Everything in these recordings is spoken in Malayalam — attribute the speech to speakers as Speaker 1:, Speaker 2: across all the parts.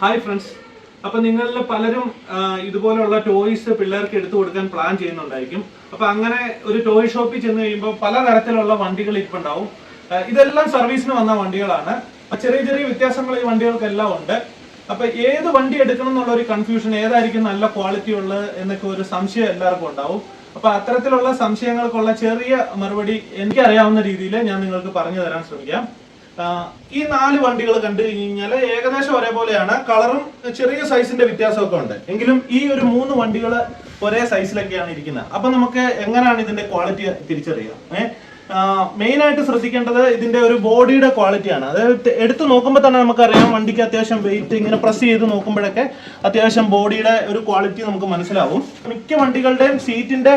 Speaker 1: ഹായ് ഫ്രണ്ട്സ് അപ്പൊ നിങ്ങളിൽ പലരും ഇതുപോലെയുള്ള ടോയ്സ് പിള്ളേർക്ക് എടുത്തു കൊടുക്കാൻ പ്ലാൻ ചെയ്യുന്നുണ്ടായിരിക്കും. അപ്പൊ അങ്ങനെ ഒരു ടോയ് ഷോപ്പിൽ ചെന്ന് കഴിയുമ്പോൾ പലതരത്തിലുള്ള വണ്ടികൾ ഇപ്പൊ ഉണ്ടാവും ഇതെല്ലാം സർവീസിന് വന്ന വണ്ടികളാണ്. ചെറിയ ചെറിയ വ്യത്യാസങ്ങൾ ഈ വണ്ടികൾക്കെല്ലാം ഉണ്ട്. അപ്പൊ ഏത് വണ്ടി എടുക്കണം എന്നുള്ള ഒരു കൺഫ്യൂഷൻ ഏതായിരിക്കും നല്ല ക്വാളിറ്റി ഉള്ളത് എന്നൊക്കെ ഒരു സംശയം എല്ലാവർക്കും ഉണ്ടാവും. അപ്പൊ അത്തരത്തിലുള്ള സംശയങ്ങൾക്കുള്ള ചെറിയ മറുപടി എനിക്കറിയാവുന്ന രീതിയിൽ ഞാൻ നിങ്ങൾക്ക് പറഞ്ഞു തരാൻ ശ്രമിക്കാം. ഈ നാല് വണ്ടികൾ കണ്ടു കഴിഞ്ഞാൽ ഏകദേശം ഒരേപോലെയാണ്. കളറും ചെറിയ സൈസിന്റെ വ്യത്യാസമൊക്കെ ഉണ്ട്. എങ്കിലും ഈ ഒരു മൂന്ന് വണ്ടികൾ ഒരേ സൈസിലൊക്കെയാണ് ഇരിക്കുന്നത്. അപ്പൊ നമുക്ക് എങ്ങനെയാണ് ഇതിന്റെ ക്വാളിറ്റി തിരിച്ചറിയാം ഏഹ് മെയിൻ ആയിട്ട് ശ്രദ്ധിക്കേണ്ടത് ഇതിന്റെ ഒരു ബോഡിയുടെ ക്വാളിറ്റി ആണ്. അതായത് എടുത്ത് നോക്കുമ്പോൾ തന്നെ നമുക്കറിയാം വണ്ടിക്ക് അത്യാവശ്യം വെയിറ്റ് ഇങ്ങനെ പ്രസ് ചെയ്ത് നോക്കുമ്പോഴൊക്കെ അത്യാവശ്യം ബോഡിയുടെ ഒരു ക്വാളിറ്റി നമുക്ക് മനസ്സിലാവും. മിക്ക വണ്ടികളുടെയും സീറ്റിന്റെ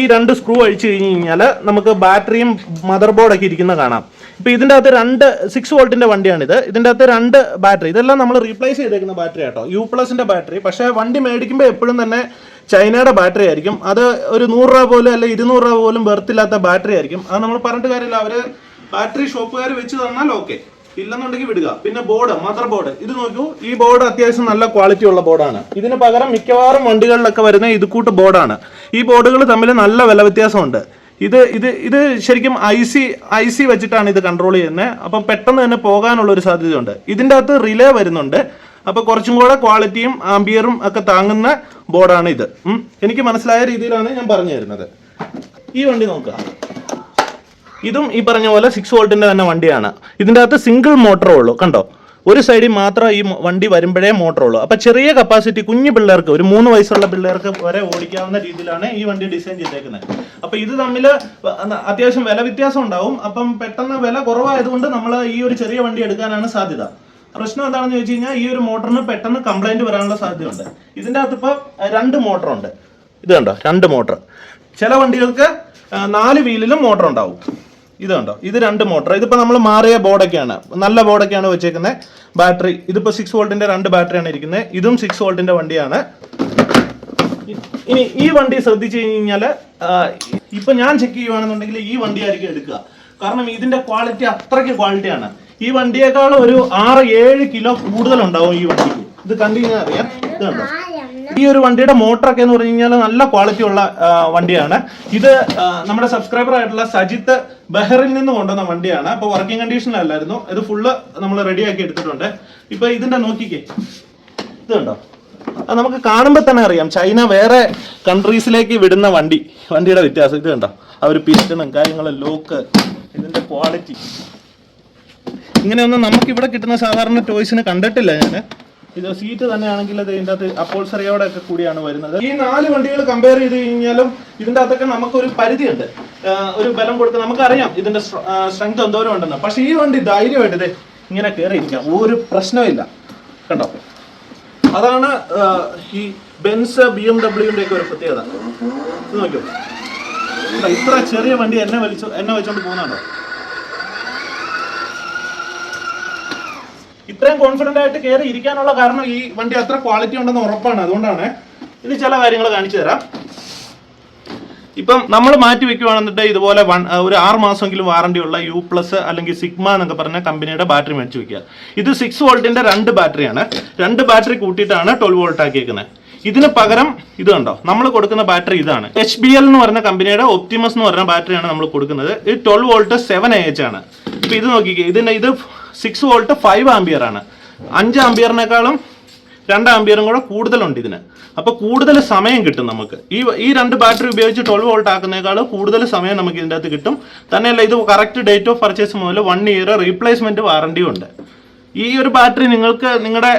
Speaker 1: ഈ രണ്ട് സ്ക്രൂ അഴിച്ചു കഴിഞ്ഞ് കഴിഞ്ഞാൽ നമുക്ക് ബാറ്ററിയും മദർ ബോർഡൊക്കെ ഇരിക്കുന്ന കാണാം. ഇപ്പൊ ഇതിന്റെ അകത്ത് രണ്ട് സിക്സ് വോൾട്ടിന്റെ വണ്ടിയാണിത്. ഇതിന്റെ അകത്ത് രണ്ട് ബാറ്ററി ഇതെല്ലാം നമ്മൾ റീപ്ലേസ് ചെയ്തേക്കുന്ന ബാറ്ററി ആട്ടോ. യു പ്ലസിന്റെ ബാറ്ററി പക്ഷേ വണ്ടി മേടിക്കുമ്പോൾ എപ്പോഴും തന്നെ ചൈനയുടെ ബാറ്ററി ആയിരിക്കും. അത് ഒരു നൂറ് രൂപ പോലും അല്ലെ ഇരുന്നൂറ് രൂപ പോലും വെറുത്തില്ലാത്ത ബാറ്ററി ആയിരിക്കും. അത് നമ്മൾ പറഞ്ഞിട്ട് കാര്യമില്ല. അവർ ബാറ്ററി ഷോപ്പുകാർ വെച്ച് തന്നാൽ ഓക്കെ ഇല്ലെന്നുണ്ടെങ്കിൽ വിടുക. പിന്നെ ബോർഡ് മദർ ബോർഡ് ഇത് നോക്കൂ. ഈ ബോർഡ് അത്യാവശ്യം നല്ല ക്വാളിറ്റി ഉള്ള ബോർഡാണ് ഇതിന് പകരം മിക്കവാറും വണ്ടികളിലൊക്കെ വരുന്ന ഇത് കൂട്ട് ബോർഡാണ് ഈ ബോർഡുകൾ തമ്മിൽ നല്ല വില വ്യത്യാസമുണ്ട്. ഇത് ഇത് ഇത് ശരിക്കും ഐ സി ഐ സി വെച്ചിട്ടാണ് ഇത് കൺട്രോൾ ചെയ്യുന്നത്. അപ്പം പെട്ടെന്ന് തന്നെ പോകാനുള്ള ഒരു സാധ്യതയുണ്ട്. ഇതിന്റെ അകത്ത് റിലേ വരുന്നുണ്ട്. അപ്പോൾ കുറച്ചും കൂടെ ക്വാളിറ്റിയും ആംബിയറും ഒക്കെ താങ്ങുന്ന ബോർഡാണ് ഇത്. എനിക്ക് മനസ്സിലായ രീതിയിലാണ് ഞാൻ പറഞ്ഞു തരുന്നത്. ഈ വണ്ടി നോക്കുക. ഇതും ഈ പറഞ്ഞ പോലെ സിക്സ് വോൾട്ടിന്റെ തന്നെ വണ്ടിയാണ്. ഇതിന്റെ അകത്ത് സിംഗിൾ മോട്ടറേ ഉള്ളൂ. കണ്ടോ? ഒരു സൈഡിൽ മാത്രം ഈ വണ്ടി വരുമ്പോഴേ മോട്ടർ ഉള്ളൂ. അപ്പൊ ചെറിയ കപ്പാസിറ്റി കുഞ്ഞു പിള്ളേർക്ക് ഒരു മൂന്ന് വയസ്സുള്ള പിള്ളേർക്ക് വരെ ഓടിക്കാവുന്ന രീതിയിലാണ് ഈ വണ്ടി ഡിസൈൻ ചെയ്തേക്കുന്നത്. അപ്പൊ ഇത് തമ്മിൽ അത്യാവശ്യം വില വ്യത്യാസം ഉണ്ടാവും. അപ്പം പെട്ടെന്ന് വില കുറവായതുകൊണ്ട് നമ്മൾ ഈ ഒരു ചെറിയ വണ്ടി എടുക്കാനാണ് സാധ്യത. പ്രശ്നം എന്താണെന്ന് ചോദിച്ചു കഴിഞ്ഞാൽ ഈ ഒരു മോട്ടറിന് പെട്ടെന്ന് കംപ്ലൈന്റ് വരാനുള്ള സാധ്യതയുണ്ട്. ഇതിന്റെ അകത്ത് ഇപ്പോൾ രണ്ട് മോട്ടറുണ്ട്. ഇത് കണ്ടോ? രണ്ട് മോട്ടർ ചില വണ്ടികൾക്ക് നാല് വീലിലും മോട്ടർ ഉണ്ടാവും ഇത് കണ്ടോ? ഇത് രണ്ട് മോട്ടർ ഇതിപ്പോ നമ്മൾ മാറിയ ബോർഡൊക്കെയാണ്. നല്ല ബോർഡൊക്കെയാണ് വെച്ചേക്കുന്നത് ബാറ്ററി ഇതിപ്പോ സിക്സ് വോൾട്ടിന്റെ രണ്ട് ബാറ്ററിയാണ് ഇരിക്കുന്നത് ഇതും സിക്സ് വോൾട്ടിന്റെ വണ്ടിയാണ്. ഇനി ഈ വണ്ടി ശ്രദ്ധിച്ചു കഴിഞ്ഞാൽ ഇപ്പൊ ഞാൻ ചെക്ക് ചെയ്യുവാണെന്നുണ്ടെങ്കിൽ ഈ വണ്ടി ആയിരിക്കും എടുക്കുക. കാരണം ഇതിന്റെ ക്വാളിറ്റി അത്രയ്ക്ക് ക്വാളിറ്റിയാണ് ഈ വണ്ടിയേക്കാൾ ഒരു ആറ് ഏഴ് കിലോ കൂടുതൽ ഉണ്ടാവും ഈ വണ്ടിക്ക്. ഇത് കണ്ടു കഴിഞ്ഞാൽ അറിയാം. ഇത് കണ്ടോ? ഈ ഒരു വണ്ടിയുടെ മോട്ടറൊക്കെ എന്ന് പറഞ്ഞു കഴിഞ്ഞാൽ നല്ല ക്വാളിറ്റി ഉള്ള വണ്ടിയാണ്. ഇത് നമ്മുടെ സബ്സ്ക്രൈബർ ആയിട്ടുള്ള സജിത്ത് ബഹറിൽ നിന്ന് കൊണ്ടുവന്ന വണ്ടിയാണ്. അപ്പോൾ വർക്കിംഗ് കണ്ടീഷനിലല്ലായിരുന്നു ഇത് ഫുള്ള് നമ്മൾ റെഡിയാക്കി എടുത്തിട്ടുണ്ട്. ഇപ്പൊ ഇതിന്റെ നോക്കിക്കേ. ഇത് കണ്ടോ? നമുക്ക് കാണുമ്പോൾ തന്നെ അറിയാം. ചൈന വേറെ കൺട്രീസിലേക്ക് വിടുന്ന വണ്ടി. വണ്ടിയുടെ വ്യത്യാസം. ഇത് കണ്ടോ? ആ ഒരു പിസ്റ്റണും കാര്യങ്ങളും ലോക്ക് ഇതിന്റെ ക്വാളിറ്റി ഇങ്ങനെയൊന്നും നമുക്ക് ഇവിടെ കിട്ടുന്ന സാധാരണ ടോയ്സിന് കണ്ടിട്ടില്ല ഞാൻ ഇത് സീറ്റ് തന്നെയാണെങ്കിൽ അത് ഇതിന്റെ അകത്ത് അപ്പോൾസറിയോടെ ഒക്കെ കൂടിയാണ് വരുന്നത്. ഈ നാല് വണ്ടികൾ കമ്പയർ ചെയ്ത് കഴിഞ്ഞാലും ഇതിന്റെ അകത്തൊക്കെ നമുക്കൊരു പരിധിയുണ്ട്. ഒരു ബലം കൊടുത്ത് നമുക്കറിയാം ഇതിന്റെ സ്ട്രെങ്ത് എന്തോരം ഉണ്ടെന്ന്. പക്ഷേ ഈ വണ്ടി ധൈര്യമായിട്ട് ഇത് ഇങ്ങനെ കയറിയിരിക്കാം ഒരു പ്രശ്നമില്ല കണ്ടോ? അതാണ് ഈ ബെൻസ് ബി എം ഡബ്ല്യുവിന്റെ ഒക്കെ ഒരു പ്രത്യേകത. ഇത് നോക്കൂ ഇത്ര ചെറിയ വണ്ടി എന്നെ വലിച്ചു എന്നെ വെച്ചോണ്ട് പോകുന്നുണ്ടോ? ഇത്രയും കോൺഫിഡന്റ് ആയിട്ട് കയറി ഇരിക്കാനുള്ള കാരണം ഈ വണ്ടി അത്ര ക്വാളിറ്റി ഉണ്ടെന്ന് ഉറപ്പാണ്. അതുകൊണ്ടാണ് ഇത് ചില കാര്യങ്ങൾ കാണിച്ചു തരാം. ഇപ്പം നമ്മൾ മാറ്റി വെക്കുവാണെന്നിട്ട് ഇതുപോലെ വൺ ഒരു ആറ് മാസമെങ്കിലും വാറണ്ടി ഉള്ള യു പ്ലസ് അല്ലെങ്കിൽ സിഗ്മ എന്നൊക്കെ പറഞ്ഞ കമ്പനിയുടെ ബാറ്ററി മേടിച്ച് വെക്കുക. ഇത് സിക്സ് വോൾട്ടിന്റെ രണ്ട് ബാറ്ററിയാണ് രണ്ട് ബാറ്ററി കൂട്ടിയിട്ടാണ് ട്വൽവ് വോൾട്ട് ആക്കിയേക്കുന്നത് ഇതിന് പകരം ഇത് കണ്ടോ? നമ്മൾ കൊടുക്കുന്ന ബാറ്ററി ഇതാണ്. എച്ച് ബി എൽ എന്ന് പറഞ്ഞ കമ്പനിയുടെ ഒപ്റ്റിമസ് എന്ന് പറഞ്ഞ ബാറ്ററിയാണ് നമ്മൾ കൊടുക്കുന്നത്. ഇത് twelve volt seven A H ആണ്. ഇപ്പൊ ഇത് നോക്കിക്കേ ഇതിന്റെ ഇത് സിക്സ് വോൾട്ട് ഫൈവ് ആംബിയർ ആണ്. അഞ്ച് ആംബിയറിനേക്കാളും രണ്ട് ആംബിയറും കൂടെ കൂടുതലുണ്ട് ഇതിന്. അപ്പോൾ കൂടുതൽ സമയം കിട്ടും നമുക്ക്. ഈ ഈ രണ്ട് ബാറ്ററി ഉപയോഗിച്ച് ട്വൽവ് വോൾട്ട് ആക്കുന്നേക്കാളും കൂടുതൽ സമയം നമുക്ക് ഇതിന്റെ അകത്ത് കിട്ടും. തന്നെയല്ല ഇത് കറക്റ്റ് ഡേറ്റ് ഓഫ് പർച്ചേസ് മുതൽ വൺ ഇയർ റീപ്ലേസ്മെന്റ് വാറണ്ടിയും ഉണ്ട്. ഈ ഒരു ബാറ്ററി നിങ്ങൾക്ക് നിങ്ങളുടെ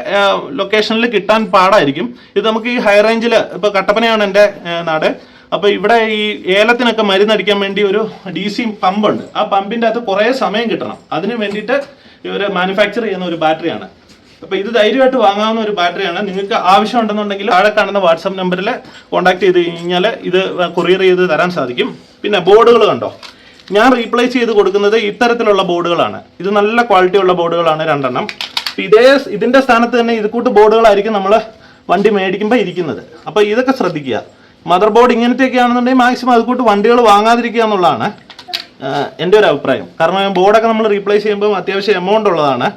Speaker 1: ലൊക്കേഷനിൽ കിട്ടാൻ പാടായിരിക്കും. ഇത് നമുക്ക് ഈ ഹൈ റേഞ്ചിൽ ഇപ്പോൾ കട്ടപ്പനയാണ് എന്റെ നാട്. അപ്പോൾ ഇവിടെ ഈ ഏലത്തിനൊക്കെ മരുന്നടിക്കാൻ വേണ്ടി ഒരു ഡി സി പമ്പുണ്ട് ആ പമ്പിന്റെ അകത്ത് കുറേ സമയം കിട്ടണം. അതിന് വേണ്ടിയിട്ട് ഇവർ മാനുഫാക്ചർ ചെയ്യുന്ന ഒരു ബാറ്ററിയാണ് അപ്പൊ ഇത് ധൈര്യമായിട്ട് വാങ്ങാവുന്ന ഒരു ബാറ്ററിയാണ് നിങ്ങൾക്ക് ആവശ്യം ഉണ്ടെന്നുണ്ടെങ്കിൽ താഴെ കാണുന്ന വാട്സപ്പ് നമ്പറിൽ കോൺടാക്ട് ചെയ്ത് കഴിഞ്ഞാൽ ഇത് കൊറിയർ ചെയ്ത് തരാൻ സാധിക്കും. പിന്നെ ബോർഡുകൾ കണ്ടോ? ഞാൻ റീപ്ലേസ് ചെയ്ത് കൊടുക്കുന്നത് ഇത്തരത്തിലുള്ള ബോർഡുകളാണ് ഇത് നല്ല ക്വാളിറ്റി ഉള്ള ബോർഡുകളാണ് രണ്ടെണ്ണം. ഇതേ ഇതിന്റെ സ്ഥാനത്ത് തന്നെ ഇത് കൂട്ട് ബോർഡുകളായിരിക്കും നമ്മൾ വണ്ടി മേടിക്കുമ്പോൾ ഇരിക്കുന്നത്. അപ്പോൾ ഇതൊക്കെ ശ്രദ്ധിക്കുക. മദർ ബോർഡ് ഇങ്ങനത്തെയൊക്കെ ആണെന്നുണ്ടെങ്കിൽ മാക്സിമം അത് കൂട്ട് വണ്ടികൾ വാങ്ങാതിരിക്കുക എന്നുള്ളതാണ്. എന്റെ ഒരു അഭിപ്രായം. കാരണം ബോർഡൊക്കെ നമ്മൾ റീപ്ലേസ് ചെയ്യുമ്പോൾ അത്യാവശ്യം എമൗണ്ട് ഉള്ളതാണ്.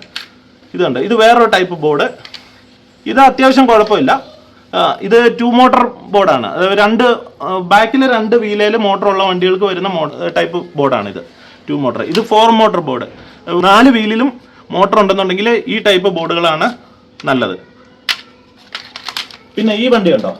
Speaker 1: ഇതുണ്ട്. ഇത് വേറൊരു ടൈപ്പ് ബോർഡ് ഇത് അത്യാവശ്യം കുഴപ്പമില്ല. ഇത് ടു മോട്ടോർ ബോർഡാണ് അതായത് രണ്ട് ബാക്കിൽ രണ്ട് വീലയിൽ മോട്ടറുള്ള വണ്ടികൾക്ക് വരുന്ന ടൈപ്പ് ബോർഡാണ് ഇത് ടു മോട്ടർ ഇത് ഫോർ മോട്ടർ ബോർഡ് നാല് വീലിലും മോട്ടർ ഉണ്ടെന്നുണ്ടെങ്കിൽ ഈ ടൈപ്പ് ബോർഡുകളാണ് നല്ലത്. പിന്നെ ഈ വണ്ടി കണ്ടോ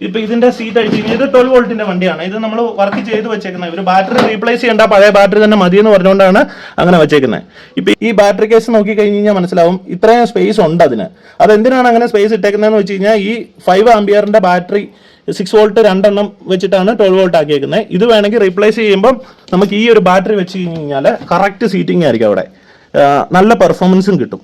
Speaker 1: ഇപ്പൊ ഇതിന്റെ സീറ്റ് അഴിച്ചു കഴിഞ്ഞാൽ ഇത് ട്വൽവ് വോൾട്ടിന്റെ വണ്ടിയാണ്. ഇത് നമ്മൾ വർക്ക് ചെയ്ത് വെച്ചേക്കുന്നത് ഇവർ ബാറ്ററി റീപ്ലേസ് ചെയ്യേണ്ട പഴയ ബാറ്ററി തന്നെ മതി എന്ന് പറഞ്ഞുകൊണ്ടാണ് അങ്ങനെ വെച്ചേക്കുന്നത് ഇപ്പൊ ഈ ബാറ്ററി കേസ് നോക്കി കഴിഞ്ഞ് കഴിഞ്ഞാൽ മനസ്സിലാവും ഇത്രയും സ്പേസ് ഉണ്ട് അതിന്. അത് എന്തിനാണ് അങ്ങനെ സ്പേസ് ഇട്ടേക്കുന്നതെന്ന് വെച്ച് കഴിഞ്ഞാൽ ഈ ഫൈവ് ആംബിയറിന്റെ ബാറ്ററി സിക്സ് വോൾട്ട് രണ്ടെണ്ണം വെച്ചിട്ടാണ് ട്വൽവ് വോൾട്ട് ആക്കിയേക്കുന്നത് ഇത് വേണമെങ്കിൽ റീപ്ലേസ് ചെയ്യുമ്പോൾ നമുക്ക് ഈ ഒരു ബാറ്ററി വെച്ച് കഴിഞ്ഞ് കഴിഞ്ഞാൽ കറക്റ്റ് സീറ്റിംഗ് ആയിരിക്കും അവിടെ. നല്ല പെർഫോമൻസും കിട്ടും.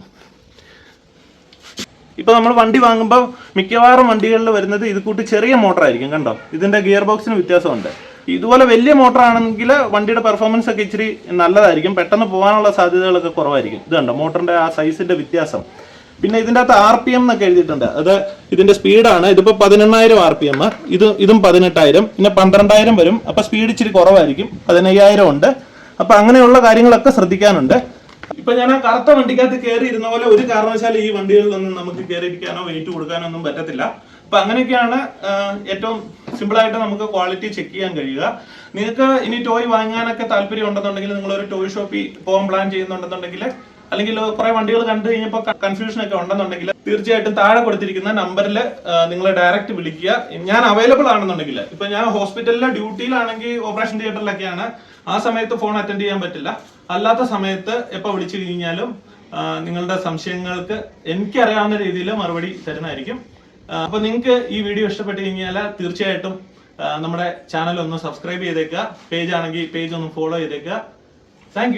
Speaker 1: ഇപ്പൊ നമ്മൾ വണ്ടി വാങ്ങുമ്പോൾ മിക്കവാറും വണ്ടികളിൽ വരുന്നത് ഇത് കൂട്ടി ചെറിയ മോട്ടർ ആയിരിക്കും കണ്ടോ? ഇതിന്റെ ഗിയർ ബോക്സിന് വ്യത്യാസമുണ്ട്. ഇതുപോലെ വലിയ മോട്ടർ ആണെങ്കിൽ വണ്ടിയുടെ പെർഫോമൻസ് ഒക്കെ ഇച്ചിരി നല്ലതായിരിക്കും. പെട്ടെന്ന് പോകാനുള്ള സാധ്യതകളൊക്കെ കുറവായിരിക്കും. ഇത് കണ്ടോ? മോട്ടറിന്റെ ആ സൈസിന്റെ വ്യത്യാസം. പിന്നെ ഇതിന്റെ അകത്ത് ആർ പി എം എന്നൊക്കെ എഴുതിയിട്ടുണ്ട്. അത് ഇതിന്റെ സ്പീഡാണ് ഇതിപ്പോ പതിനെണ്ണായിരം ആർ പി എം. ഇത് ഇതും പതിനെട്ടായിരം. പിന്നെ പന്ത്രണ്ടായിരം വരും. അപ്പൊ സ്പീഡ് ഇച്ചിരി കുറവായിരിക്കും. പതിനയ്യായിരം ഉണ്ട്. അപ്പൊ അങ്ങനെയുള്ള കാര്യങ്ങളൊക്കെ ശ്രദ്ധിക്കാനുണ്ട്. ഇപ്പൊ ഞാൻ ആ കറുത്ത വണ്ടിക്കകത്ത് കയറി ഇരുന്ന പോലെ ഒരു കാരണവശാലും ഈ വണ്ടികളിലൊന്നും നമുക്ക് കയറിയിരിക്കാനോ വെയിറ്റ് കൊടുക്കാനോ ഒന്നും പറ്റത്തില്ല. അപ്പൊ അങ്ങനെയൊക്കെയാണ് ഏറ്റവും സിമ്പിൾ ആയിട്ട് നമുക്ക് ക്വാളിറ്റി ചെക്ക് ചെയ്യാൻ കഴിയുക. നിങ്ങൾക്ക് ഇനി ടോയ് വാങ്ങാനൊക്കെ താല്പര്യം ഉണ്ടെന്നുണ്ടെങ്കിൽ നിങ്ങൾ ഒരു ടോയ് ഷോപ്പിൽ പോകാൻ പ്ലാൻ ചെയ്യുന്നുണ്ടെന്നുണ്ടെങ്കിൽ അല്ലെങ്കിൽ കുറെ വണ്ടികൾ കണ്ടു കഴിഞ്ഞപ്പോൾ കൺഫ്യൂഷൻ ഒക്കെ ഉണ്ടെന്നുണ്ടെങ്കിൽ തീർച്ചയായിട്ടും താഴെ കൊടുത്തിരിക്കുന്ന നമ്പറിൽ നിങ്ങൾ ഡയറക്റ്റ് വിളിക്കുക. ഞാൻ അവൈലബിൾ ആണെന്നുണ്ടെങ്കിൽ ഇപ്പൊ ഞാൻ ഹോസ്പിറ്റലിലെ ഡ്യൂട്ടിയിലാണെങ്കിൽ ഓപ്പറേഷൻ തിയേറ്ററിലൊക്കെയാണ് ആ സമയത്ത് ഫോൺ അറ്റൻഡ് ചെയ്യാൻ പറ്റില്ല. അല്ലാത്ത സമയത്ത് എപ്പോൾ വിളിച്ചു കഴിഞ്ഞാലും നിങ്ങളുടെ സംശയങ്ങൾക്ക് എനിക്കറിയാവുന്ന രീതിയിൽ മറുപടി തരുന്നതായിരിക്കും. അപ്പോൾ അപ്പൊ നിങ്ങൾക്ക് ഈ വീഡിയോ ഇഷ്ടപ്പെട്ട് കഴിഞ്ഞാൽ തീർച്ചയായിട്ടും നമ്മുടെ ചാനൽ ഒന്ന് സബ്സ്ക്രൈബ് ചെയ്തേക്കുക. പേജ് ആണെങ്കിൽ പേജ് ഒന്ന് ഫോളോ ചെയ്തേക്കുക. താങ്ക്